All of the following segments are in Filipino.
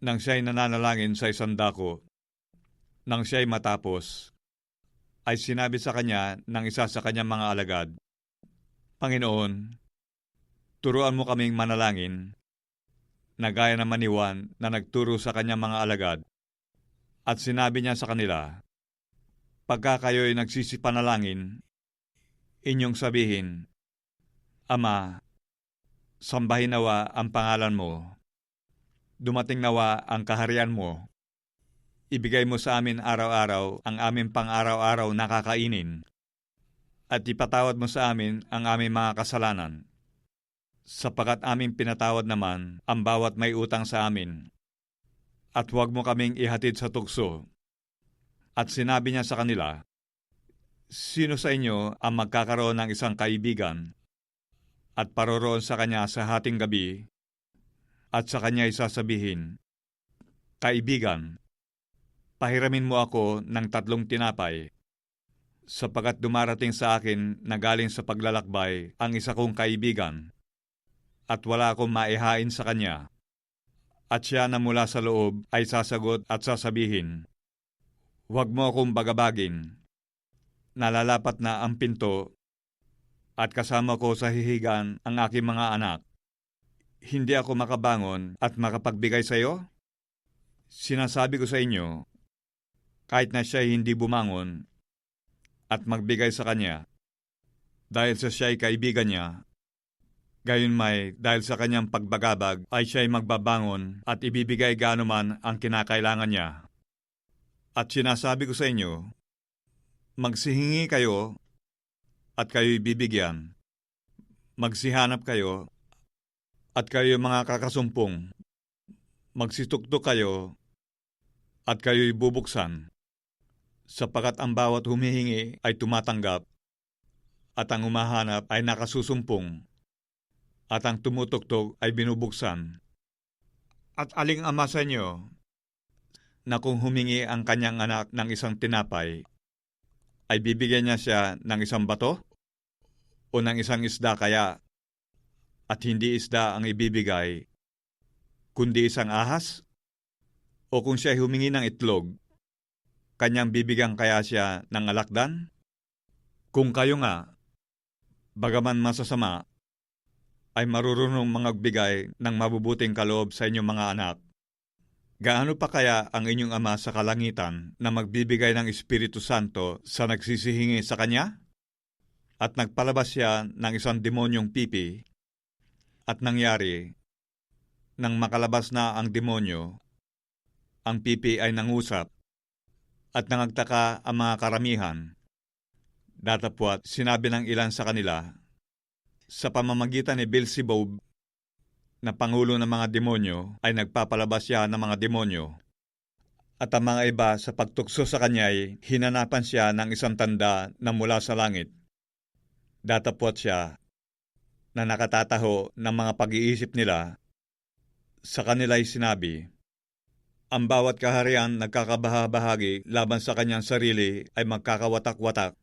nang siya'y nananalangin sa isang dako. Nang siya'y matapos, ay sinabi sa kanya ng isa sa kanyang mga alagad, Panginoon, turuan mo kaming manalangin, na gaya naman ni Juan na nagturo sa kanyang mga alagad. At sinabi niya sa kanila, Pagka kayo'y nagsisipanalangin, inyong sabihin, Ama, sambahin nawa ang pangalan mo dumating nawa ang kaharian mo. Ibigay mo sa amin araw-araw ang aming pang-araw-araw na kakainin, at ipatawad mo sa amin ang aming mga kasalanan, sapagat aming pinatawad naman ang bawat may utang sa amin. At huwag mo kaming ihatid sa tukso. At sinabi niya sa kanila, Sino sa inyo ang magkakaroon ng isang kaibigan at paroroon sa kanya sa hating gabi at sa kanya sasabihin, Kaibigan, pahiramin mo ako ng tatlong tinapay, sapagat dumarating sa akin na galing sa paglalakbay ang isa kong kaibigan, at wala akong maihain sa kanya. At siya na mula sa loob ay sasagot at sasabihin, Huwag mo akong bagabagin. Nalalapat na ang pinto at kasama ko sa hihigan ang aking mga anak hindi ako makabangon at makapagbigay sa iyo? Sinasabi ko sa inyo, kahit na siya hindi bumangon at magbigay sa kanya, dahil sa siya ay kaibigan niya, gayon may dahil sa kanyang pagbagabag ay siya ay magbabangon at ibibigay gaano man ang kinakailangan niya. At sinasabi ko sa inyo, magsihingi kayo at kayo'y bibigyan. Magsihanap kayo at kayo mga kakasumpong, magsituktok kayo at kayo'y bubuksan, sapagat ang bawat humihingi ay tumatanggap at ang umahanap ay nakasusumpong at ang tumutuktok ay binubuksan. At aling ama sa inyo na kung humingi ang kanyang anak ng isang tinapay, ay bibigyan niya siya ng isang bato? O ng isang isda kaya at hindi isda ang ibibigay, kundi isang ahas? O kung siya humingi ng itlog, kanyang bibigyan kaya siya ng alakdan? Kung kayo nga, bagaman masasama, ay marurunong mangagbigay ng mabubuting kaloob sa inyong mga anak, gaano pa kaya ang inyong Ama sa kalangitan na magbibigay ng Espiritu Santo sa nagsisihingi sa Kanya? At nagpalabas siya ng isang demonyong pipi at nangyari, nang makalabas na ang demonyo, ang pipi ay nangusap, at nangagtaka ang mga karamihan. Datapwat sinabi ng ilan sa kanila, sa pamamagitan ni Beelzebub, na pangulo ng mga demonyo, ay nagpapalabas siya ng mga demonyo. At ang mga iba sa pagtukso sa kanya ay hinanapan siya ng isang tanda na mula sa langit. Datapwat siya na nakatataho ng mga pag-iisip nila, sa kanila'y sinabi, ang bawat kaharian nagkakabahabahagi laban sa kanyang sarili ay magkakawatak-watak,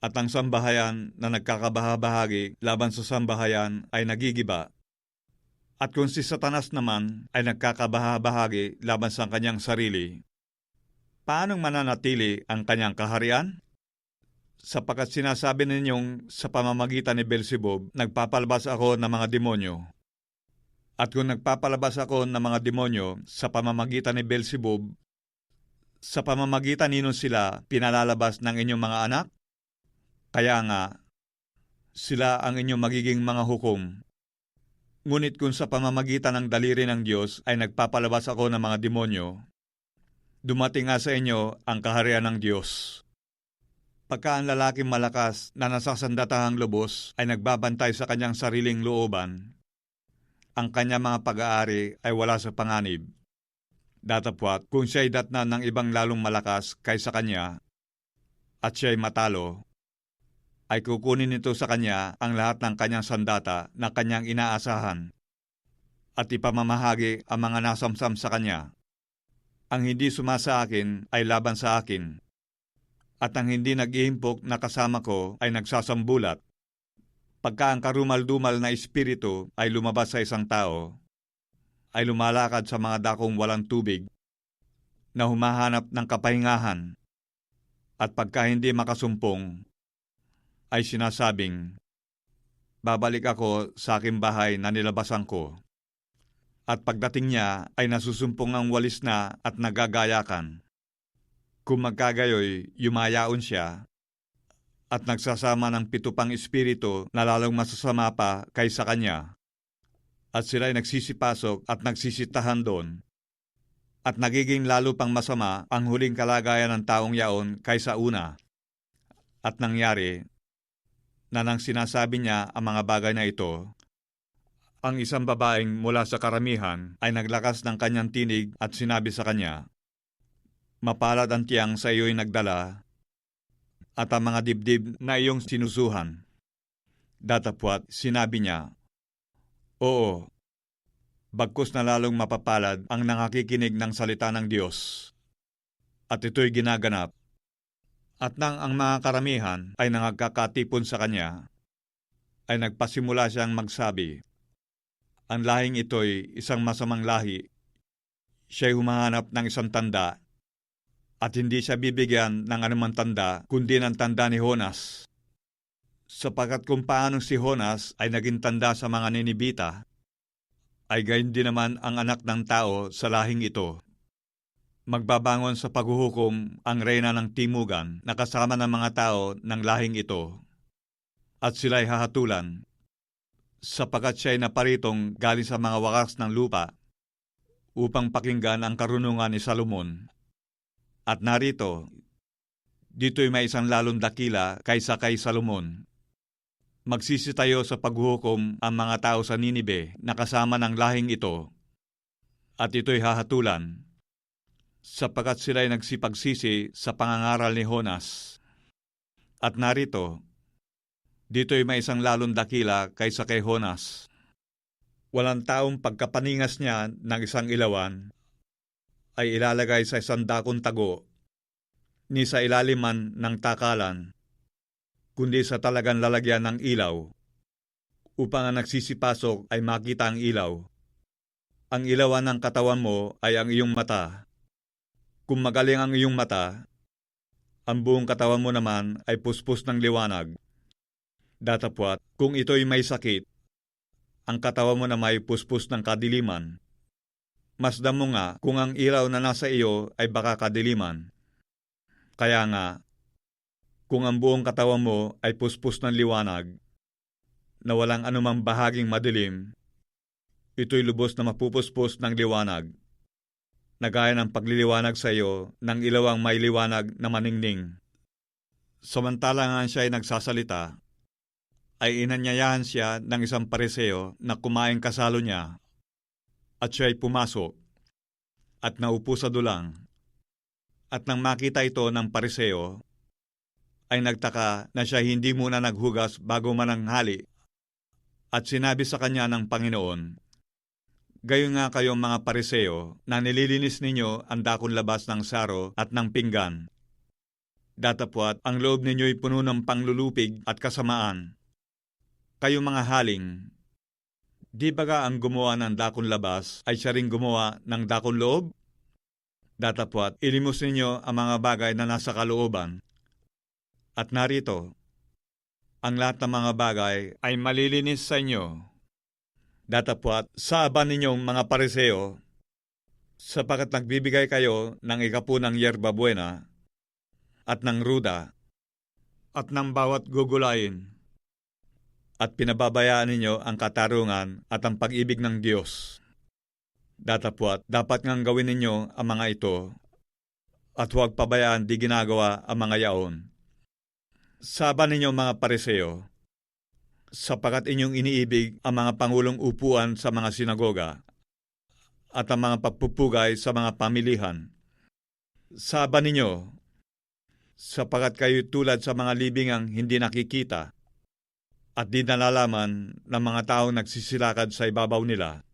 at ang sambahayan na nagkakabahabahagi laban sa sambahayan ay nagigiba. At kung si Satanas naman ay nagkakabahabahagi laban sa kanyang sarili, paanong mananatili ang kanyang kaharian? Sapagkat sinasabi ninyong sa pamamagitan ni Belzebub, nagpapalabas ako ng mga demonyo. At kung nagpapalabas ako ng mga demonyo sa pamamagitan ni Belzebub, sa pamamagitan ninong sila pinalalabas ng inyong mga anak? Kaya nga, sila ang inyong magiging mga hukom. Ngunit kung sa pamamagitan ng daliri ng Diyos ay nagpapalabas ako ng mga demonyo, dumating nga sa inyo ang kaharian ng Diyos. Pagka ang lalaking malakas na nasasandatahang lubos ay nagbabantay sa kanyang sariling looban, ang kanyang mga pag-aari ay wala sa panganib. Datapwat, kung siya'y datna ng ibang lalong malakas kaysa kanya, at siya'y matalo, ay kukunin nito sa kanya ang lahat ng kanyang sandata na kanyang inaasahan, at ipamamahagi ang mga nasamsam sa kanya. Ang hindi sumasa akin ay laban sa akin, at ang hindi nag-iimpok na kasama ko ay nagsasambulat. Pagka ang karumal-dumal na espiritu ay lumabas sa isang tao, ay lumalakad sa mga dakong walang tubig na humahanap ng kapahingahan at pagka hindi makasumpong ay sinasabing, Babalik ako sa aking bahay na nilabasan ko. At pagdating niya ay nasusumpong ang walis na at nagagayakan. Kung magkagayoy, yumayaon siya at nagsasama ng pito pang espiritu na lalong masasama pa kaysa kanya. At sila'y nagsisipasok at nagsisitahan doon. At nagiging lalo pang masama ang huling kalagayan ng taong yaon kaysa una. At nangyari na nang sinasabi niya ang mga bagay na ito, ang isang babaeng mula sa karamihan ay naglakas ng kanyang tinig at sinabi sa kanya, Mapalad ang tiyang sa iyo'y nagdala at ang mga dibdib na iyong sinusuhan. Datapwat, sinabi niya, Oo, bagkus na lalong mapapalad ang nangakikinig ng salita ng Diyos. At ito'y ginaganap at nang ang mga karamihan ay nangagkakatipon sa kanya, ay nagpasimula siyang magsabi, Ang lahing ito'y isang masamang lahi. Siya'y humahanap ng isang tanda at hindi siya bibigyan ng anumang tanda kundi ng tanda ni Honas. Sapagat kung paano si Honas ay naging tanda sa mga ninibita, ay gayon din naman ang anak ng tao sa lahing ito magbabangon sa paghuhukom ang reyna ng timugan na kasama ng mga tao ng lahing ito. At sila'y hahatulan, sapagat siya'y naparitong galing sa mga wakas ng lupa upang pakinggan ang karunungan ni Salomon. At narito, dito'y may isang lalong dakila kaysa kay Salomon. Magsisitayo sa paghuhukom ang mga tao sa Ninibe na kasama ng lahing ito, at ito'y hahatulan sapagat sila'y nagsipagsisi sa pangangaral ni Honas. At narito, dito'y may isang lalong dakila kaysa kay Honas. Walang taong pagkapaningas niya ng isang ilawan ay ilalagay sa isang dakong tago, ni sa ilaliman ng takalan, kundi sa talagang lalagyan ng ilaw, upang ang nagsisipasok ay makita ang ilaw. Ang ilawan ng katawan mo ay ang iyong mata. Kung magaling ang iyong mata, ang buong katawan mo naman ay puspos ng liwanag. Datapwat, kung ito'y may sakit, ang katawan mo na may puspos ng kadiliman. Masdam mo nga kung ang ilaw na nasa iyo ay baka kadiliman. Kaya nga, kung ang buong katawan mo ay puspos ng liwanag, na walang anumang bahaging madilim, ito'y lubos na mapupuspos ng liwanag na gaya ng pagliliwanag sa iyo ng ilawang may liwanag na maningning. Samantalang nga siya ay nagsasalita, ay inanyayahan siya ng isang pareseo na kumain kasalo niya at siya ay pumasok at naupo sa dulang. At nang makita ito ng pareseo, ay nagtaka na siya hindi muna naghugas bago mananghali at sinabi sa kanya ng Panginoon, Gayon nga kayong mga pariseo na nililinis ninyo ang dakong labas ng saro at ng pinggan. Datapwat ang loob ninyo'y puno ng panglulupig at kasamaan. Kayo mga haling, di baga ang gumawa ng dakong labas ay siya rin gumawa ng dakong loob? Datapwat, ilimos ninyo ang mga bagay na nasa kalooban. At narito, ang lahat ng mga bagay ay malilinis sa inyo Datapwat, saaban ninyong mga pariseo, sapagat nagbibigay kayo ng ikapunang yerba buena at ng ruda at ng bawat gugulain at pinababayaan ninyo ang katarungan at ang pag-ibig ng Diyos. Datapwat, dapat ngang gawin ninyo ang mga ito at huwag pabayaan di ginagawa ang mga yaon. Saban ninyo mga pariseo, sapagat inyong iniibig ang mga pangulong upuan sa mga sinagoga at ang mga pagpupugay sa mga pamilihan. Saba ninyo, sapagat kayo tulad sa mga libingang hindi nakikita at di nalalaman ng mga taong nagsisilakad sa ibabaw nila.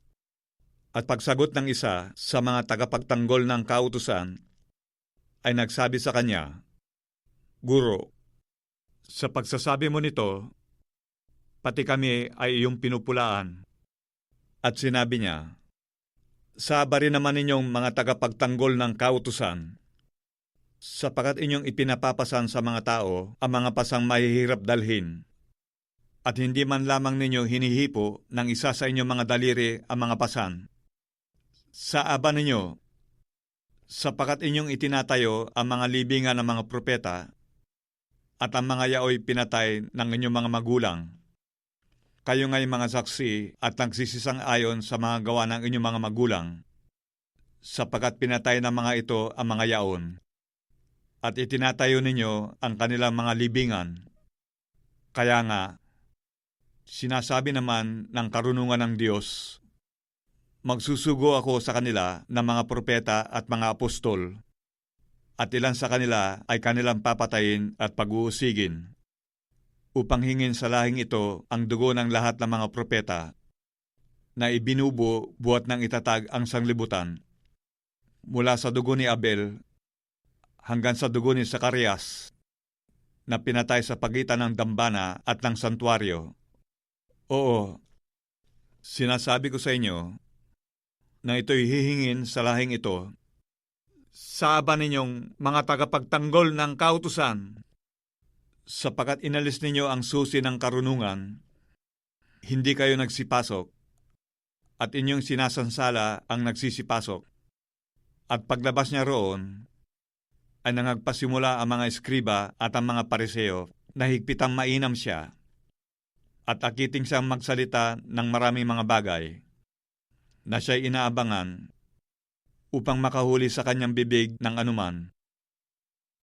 At pagsagot ng isa sa mga tagapagtanggol ng kautusan ay nagsabi sa kanya, Guro, sa pagsasabi mo nito, pati kami ay iyong pinupulaan. At sinabi niya, Saba rin naman ninyong mga tagapagtanggol ng kautusan, sapagat inyong ipinapapasan sa mga tao ang mga pasang mahihirap dalhin, at hindi man lamang ninyo hinihipo ng isa sa inyong mga daliri ang mga pasan. Sa aba ninyo, sapagat inyong itinatayo ang mga libingan ng mga propeta at ang mga yaoy pinatay ng inyong mga magulang. Kayo nga'y mga saksi at nagsisisang ayon sa mga gawa ng inyong mga magulang, sapagat pinatay ng mga ito ang mga yaon, at itinatayo ninyo ang kanilang mga libingan. Kaya nga, sinasabi naman ng karunungan ng Diyos, Magsusugo ako sa kanila ng mga propeta at mga apostol, at ilan sa kanila ay kanilang papatayin at pag-uusigin upang hingin sa lahing ito ang dugo ng lahat ng mga propeta na ibinubo buhat ng itatag ang sanglibutan mula sa dugo ni Abel hanggang sa dugo ni Zacarias na pinatay sa pagitan ng dambana at ng santuario. Oo, sinasabi ko sa inyo na ito'y hihingin sa lahing ito sa aba ninyong mga tagapagtanggol ng kautusan sapagat inalis ninyo ang susi ng karunungan, hindi kayo nagsipasok, at inyong sinasansala ang nagsisipasok. At paglabas niya roon, ay nangagpasimula ang mga eskriba at ang mga pariseo na higpitang mainam siya, at akiting siyang magsalita ng maraming mga bagay, na siya'y inaabangan upang makahuli sa kanyang bibig ng anuman